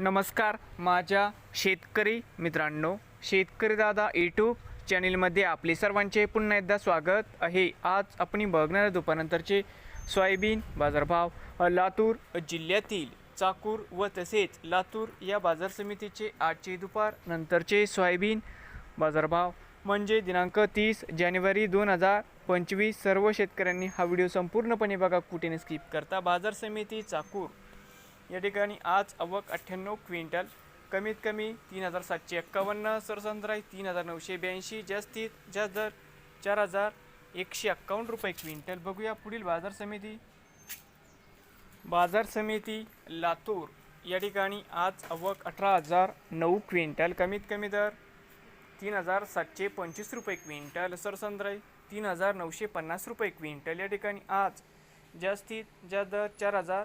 नमस्कार माझ्या शेतकरी मित्रांनो शेतकरी दादा यूट्यूब चॅनेलमध्ये आपले सर्वांचे पुन्हा एकदा स्वागत आहे. आज आपण बघणार आहे दुपारनंतरचे सोयाबीन बाजारभाव लातूर जिल्ह्यातील चाकूर व तसेच लातूर या बाजार समितीचे आजचे दुपार नंतरचे सोयाबीन बाजारभाव म्हणजे दिनांक तीस जानेवारी दोन हजार पंचवीस. सर्व शेतकऱ्यांनी हा व्हिडिओ संपूर्णपणे बघा कुठेने स्किप करता. बाजार समिती चाकूर या ठिकाणी आज अवक अठ्ठ्याण्णव क्विंटल कमीत कमी तीन हजार सातशे एक्कावन्न सरसंद्राई तीन हजार नऊशे ब्याऐंशी जास्तीत जास्त दर चार हजार एकशे एक्कावन्न रुपये क्विंटल. बघूया पुढील बाजार समिती. बाजार समिती लातूर. या ठिकाणी आज अवक अठरा हजार नऊ क्विंटल कमीत कमी दर तीन हजार सातशे पंचवीस रुपये क्विंटल सरसंद्राई तीन हजार नऊशे पन्नास रुपये क्विंटल. या ठिकाणी आज जास्तीत जास्त दर चार हजार